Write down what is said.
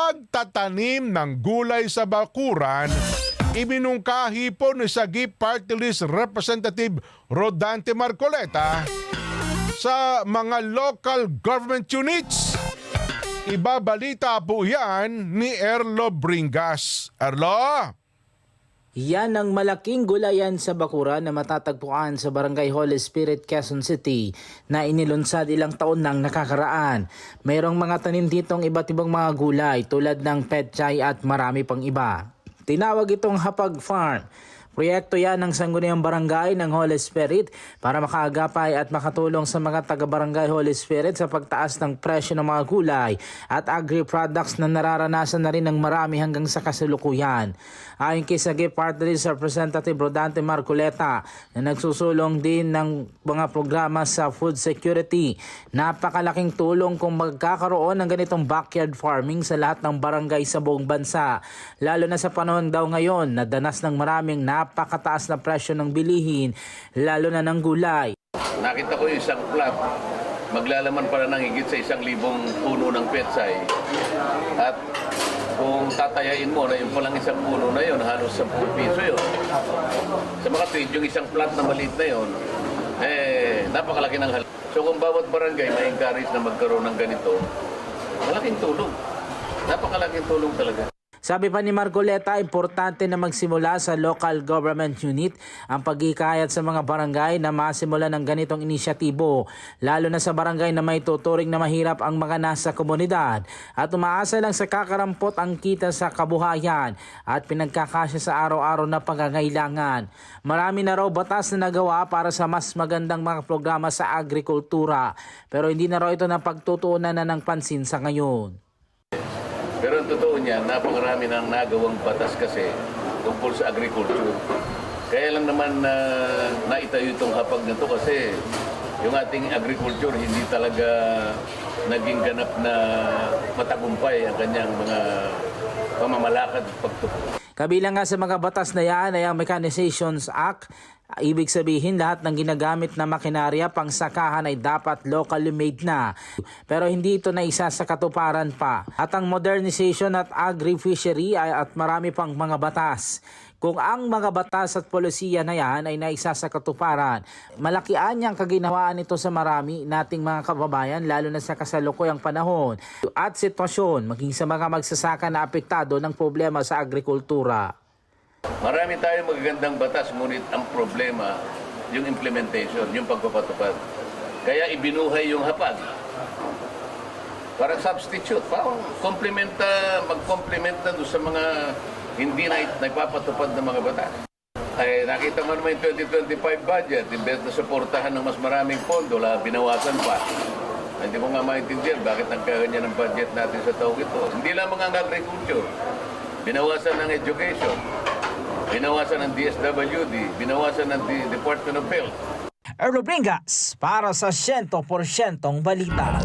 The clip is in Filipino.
pagtatanim ng gulay sa bakuran, ibinungkahi po ni Sagip Party List Representative Rodante Marcoleta sa mga local government units. Ibabalita po yan ni Erlo Bringas. Erlo? Yan ang malaking gulayan sa Bakuran na matatagpuan sa Barangay Holy Spirit, Quezon City na inilunsad ilang taon nang nakakaraan. Mayroong mga tanim ditong iba't ibang mga gulay tulad ng petchay at marami pang iba. Tinawag itong Hapag Farm. Proyekto yan ng Sangguniang Barangay ng Holy Spirit para makaagapay at makatulong sa mga taga-barangay Holy Spirit sa pagtaas ng presyo ng mga gulay at agri-products na nararanasan na rin ng marami hanggang sa kasalukuyan. Ayon kay Sagip Party List Representative Rodante Marcoleta na nagsusulong din ng mga programa sa food security, napakalaking tulong kung magkakaroon ng ganitong backyard farming sa lahat ng barangay sa buong bansa. Lalo na sa panahon daw ngayon na danas ng maraming napakataas na presyo ng bilihin, lalo na ng gulay. Nakita ko yung isang plot, maglalaman pala ng higit sa isang libong puno ng petsay. At kung tatayain mo na yung palang isang puno na yun, halos 10 piso yun. Sa mga tweet, yung isang plot na maliit na yun, eh, napakalaki ng hal. So kung bawat barangay may encourage na magkaroon ng ganito, malaking tulong. Napakalaking tulong talaga. Sabi pa ni Margoleta, importante na magsimula sa local government unit ang pagkikayat sa mga barangay na masimula ng ganitong inisyatibo, lalo na sa barangay na may tuturing na mahirap ang mga nasa komunidad at umaasa lang sa kakarampot ang kita sa kabuhayan at pinagkakasya sa araw-araw na pangangailangan. Marami na raw batas na nagawa para sa mas magandang mga programa sa agrikultura pero hindi na raw ito napagtutuunan na ng pansin sa ngayon. Pero ang totoo niya, napakarami ng nagawang batas kasi tungkol sa agriculture. Kaya lang naman na naitayo itong hapag na to kasi yung ating agriculture hindi talaga naging ganap na matagumpay ang kanyang mga pamamalakad at pagtupo. Kabilang nga sa mga batas na yan ay ang Mechanizations Act. Ibig sabihin lahat ng ginagamit na makinarya pang sakahan ay dapat locally made na. Pero hindi ito na isa sa katuparan pa. At ang modernization at agri-fishery ay at marami pang mga batas. Kung ang mga batas at polisiya na yan ay naisa sa katuparan, malakian niyang kaginawaan nito sa marami nating mga kababayan lalo na sa kasalukuyang panahon at sitwasyon maging sa mga magsasaka na apektado ng problema sa agrikultura. Marami tayong magagandang batas, ngunit ang problema, yung implementation, yung pagpapatupad. Kaya ibinuhay yung hapag. Parang substitute, parang complement, mag-complement na doon sa mga hindi na naipapatupad ng mga batas. Ay, nakita mo naman yung 2025 budget, imbes na suportahan ng mas maraming pondo, la, binawasan pa. Hindi mo nga maintindihan bakit nagkaganyan ang budget natin sa taong ito. Hindi lamang ang agriculture, binawasan ng education, binawasan ng DSWD, binawasan ng Department of Health. Erlo Bringas para sa 100% balita.